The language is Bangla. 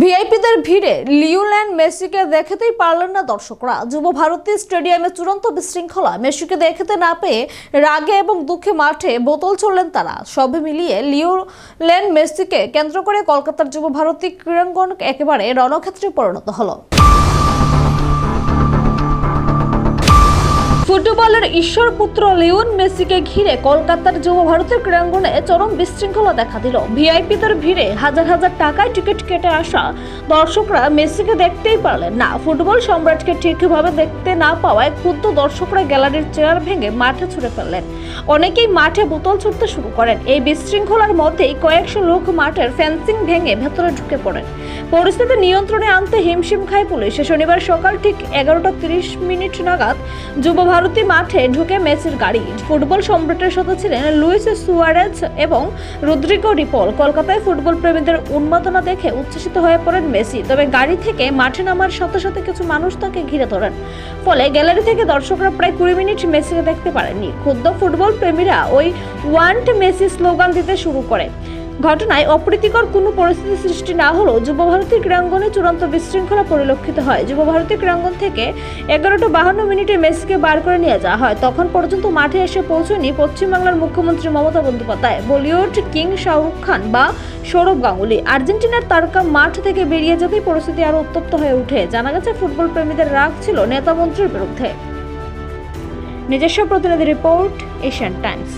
ভিআইপিদের ভিড়ে লিওল্যান্ড মেসিকে দেখতেই পারলেন না দর্শকরা। যুব ভারতী স্টেডিয়ামে চূড়ান্ত বিশৃঙ্খলা, মেসিকে দেখতে না পেয়ে রাগে এবং দুঃখে মাঠে বোতল চললেন তারা। সবে মিলিয়ে লিওল্যান্ড মেসিকে কেন্দ্র করে কলকাতার যুব ভারতী ক্রীড়াঙ্গন একেবারে রণক্ষেত্রে পরিণত হলো। ফুটবলের ঈশ্বরপুত্র লিওন মেসিকে ঘিরে কলকাতার যুব ভারতের ক্রীড়াঙ্গনে চরম বিশৃঙ্খলা দেখা দিল। ভিআইপিদের ভিড়ে হাজার হাজার টাকায় টিকিট কেটে আসা দর্শকরা মেসিকে দেখতেই পারলেন না। ফুটবল সম্রাটকে ঠিকভাবে দেখতে না পাওয়ায় ক্ষুদ্র দর্শকরা গ্যালারির চেয়ার ভেঙে মাঠে ছুড়ে ফেললেন। অনেকেই মাঠে বোতল ছুটতে শুরু করেন। এই বিশৃঙ্খলার মধ্যেই কয়েকশো লোক মাঠের ফেন্সিং ভেঙে ভেতরে ঢুকে পড়েন। পরিস্থিতি নিয়ন্ত্রণে আনতে হিমশিম খায় পুলিশ। শনিবার সকাল ঠিক এগারোটা তিরিশ মিনিট নাগাদ যুব ভারতী মাঠে ঢুকে মেসির গাড়ি। ফুটবল সম্রাটের সাথে ছিলেন লুইস সুয়ারেজ এবং রুদ্রিগো রিপল। কলকাতায় ফুটবল প্রেমীদের উন্মাদনা দেখে উচ্ছ্বসিত হয়ে পড়েন মেসি। তবে গাড়ি থেকে মাঠে নামার সাথে সাথে কিছু মানুষ তাকে ঘিরে ধরেন। ফলে গ্যালারি থেকে দর্শকরা প্রায় কুড়ি মিনিট মেসিকে দেখতে পারেননি। ক্ষুদ্র ফুটবল প্রেমীরা ওই ওয়ান্ট মেসি স্লোগান দিতে শুরু করে। ঘটনায় অপ্রীতিকর কোনো পরিস্থিতি সৃষ্টি না হলেও যুব ভারতী ক্রীড়াঙ্গনে চূড়ান্ত বিশৃঙ্খলা পরিলক্ষিত হয়। যুব ভারতী ক্রীড়াঙ্গন থেকে এগারোটা বাহান্ন মিনিটে মেসিকে বার করে নিয়ে যাওয়া হয়। তখন পর্যন্ত মাঠে এসে পৌঁছয়নি পশ্চিমবাংলার মুখ্যমন্ত্রী মমতা বন্দ্যোপাধ্যায়। বলিউড কিং শাহরুখ খান বা সৌরভ গাঙ্গুলি। আর্জেন্টিনার তারকা মাঠ থেকে বেরিয়ে যেতেই পরিস্থিতি আরও উত্তপ্ত হয়ে ওঠে। জানা গেছে, ফুটবল প্রেমীদের রাগ ছিল নেতা মন্ত্রীর বিরুদ্ধে। নিজস্ব প্রতিনিধি রিপোর্ট, এশিয়ান টাইমস।